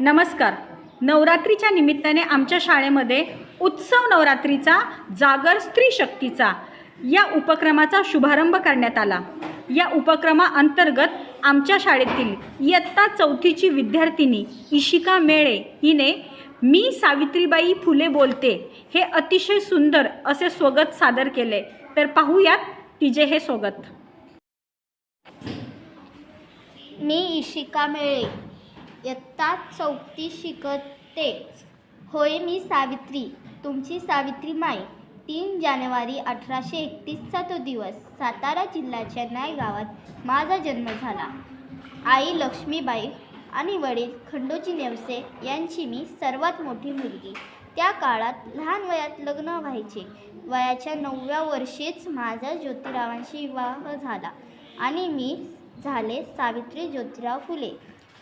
नमस्कार. नवरात्रीच्या निमित्ताने आमच्या शाळेमध्ये उत्सव नवरात्रीचा जागर स्त्री शक्तीचा या उपक्रमाचा शुभारंभ करण्यात आला. या उपक्रमाअंतर्गत आमच्या शाळेतील इयत्ता चौथीची विद्यार्थिनी इशिका मेळे हिने मी सावित्रीबाई फुले बोलते हे अतिशय सुंदर असे स्वगत सादर केले तर पाहूयात तिचे हे स्वगत मी इशिका मेळे. इयत्ता चौथी शिकते. होय मी सावित्री तुमची सावित्री माई. तीन जानेवारी अठराशे एकतीसचा तो दिवस. सातारा जिल्ह्याच्या नाय गावात माझा जन्म झाला. आई लक्ष्मीबाई आणि वडील खंडोजी नेवसे यांची मी सर्वात मोठी मुलगी. त्या काळात लहान वयात लग्न व्हायचे. वयाच्या नवव्या वर्षीच माझा ज्योतिरावांशी विवाह झाला आणि मी झाले सावित्री ज्योतिराव फुले.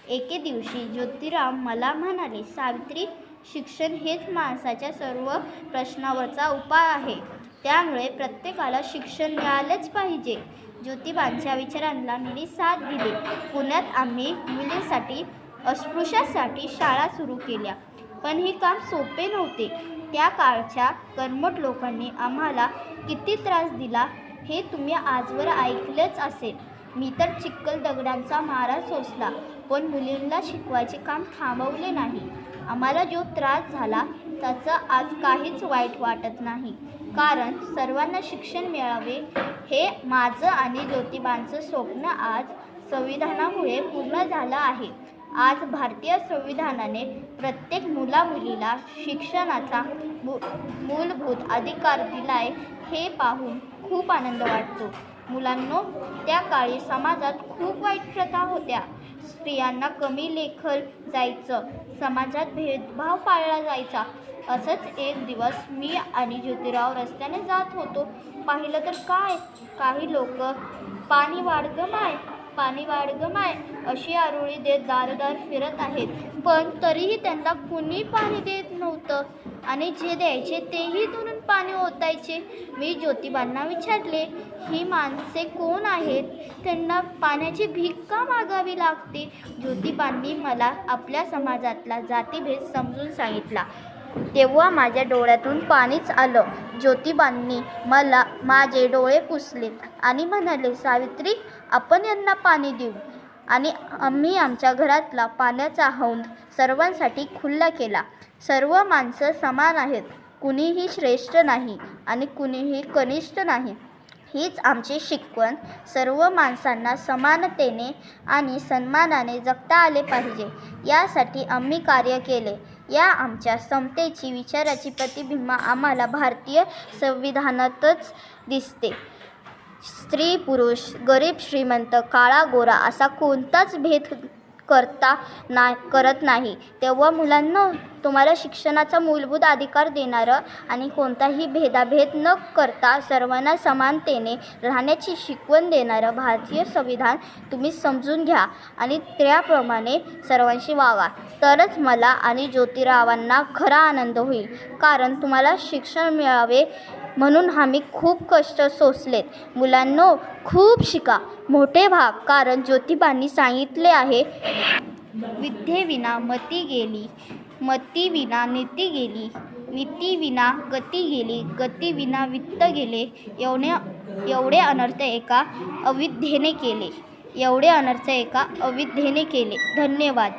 एके दिवशी ज्योतिराम मला म्हणाले सावित्री शिक्षण हेच माणसाच्या सर्व प्रश्नावरचा उपाय आहे. त्यामुळे प्रत्येकाला शिक्षण मिळालेच पाहिजे. ज्योतिबांच्या विचारांना मी साथ दिली. पुण्यात आम्ही मुलींसाठी अस्पृश्यासाठी शाळा सुरू केल्या. पण हे काम सोपे नव्हते. त्या काळच्या कर्मठ लोकांनी आम्हाला किती त्रास दिला हे तुम्ही आजवर ऐकलंच असेल. मी तर चिखल दगडांचा मारा सोसला. पण मुलींना शिकवायचे काम थांबवले नाही. आम्हाला जो त्रास झाला त्याचं आज काहीच वाईट वाटत नाही. कारण सर्वांना शिक्षण मिळावे हे माझं आणि ज्योतिबांचं स्वप्न आज संविधानामुळे पूर्ण झालं आहे. आज भारतीय संविधानाने प्रत्येक मुलामुलीला शिक्षणाचा मू मूलभूत अधिकार दिलाय हे पाहून खूप आनंद वाटतो. मुलांनो त्या काळी समाजात खूप वाईट प्रथा होत्या. स्त्रियांना कमी लेखल जायचं समाजात भेदभाव पाळला जायचा. असंच एक दिवस मी आणि ज्योतिराव रस्त्याने जात होतो. पाहिलं तर काय? काही लोक पाणी वाढ माय पाणी वाढ माय अशी आरोळी देत दारदार फिरत आहेत. पण तरीही त्यांना कुणी पाणी देत नव्हतं. आणि जे द्यायचे तेही दोन पाणी ओतायचे. मी ज्योतिबांना विचारले ही माणसे कोण आहेत? त्यांना पाण्याची भीक का मागावी लागते? ज्योतिबांनी मला आपल्या समाजातला जातीभेद समजून सांगितला. तेव्हा माझ्या डोळ्यातून पाणीच आलं. ज्योतिबांनी मला माझे डोळे पुसले आणि म्हणाले सावित्री आपण यांना पाणी देऊ. आणि आम्ही आमच्या घरातला पाण्याचा हौंद सर्वांसाठी खुल्ला केला. सर्व माणसं समान आहेत. कुणीही श्रेष्ठ नाही आणि कुणीही कनिष्ठ नाही. हीच आमची शिकवण. सर्व माणसांना समानतेने आणि सन्मानाने जगता आले पाहिजे. यासाठी आम्ही कार्य केले. या आमच्या समतेची विचाराची प्रतिबिंब आम्हाला भारतीय संविधानातच दिसते. स्त्री पुरुष गरीब श्रीमंत काळा गोरा असा कोणताच भेद करता ना करत नाही. तेव्हा मुलांना तुम्हाला शिक्षणाचा मूलभूत अधिकार देणारं आणि कोणताही भेदाभेद न करता सर्वांना समानतेने राहण्याची शिकवण देणारं भारतीय संविधान तुम्ही समजून घ्या आणि त्याप्रमाणे सर्वांशी वागा. तरच मला आणि ज्योतिरावांना खरा आनंद होईल. कारण तुम्हाला शिक्षण मिळावे म्हणून आम्ही खूप कष्ट सोसलेत. मुलांनो खूप शिका. मोठे व्हा कारण ज्योतिबांनी सांगितले आहे विद्येविना मती गेली मतीविना नीती गेली नीतीविना गती गेली गती विना वित्त गेले एवढे एवढे अनर्थ एका अविद्येने केले एवढे अनर्थ एका अविद्येने केले. धन्यवाद.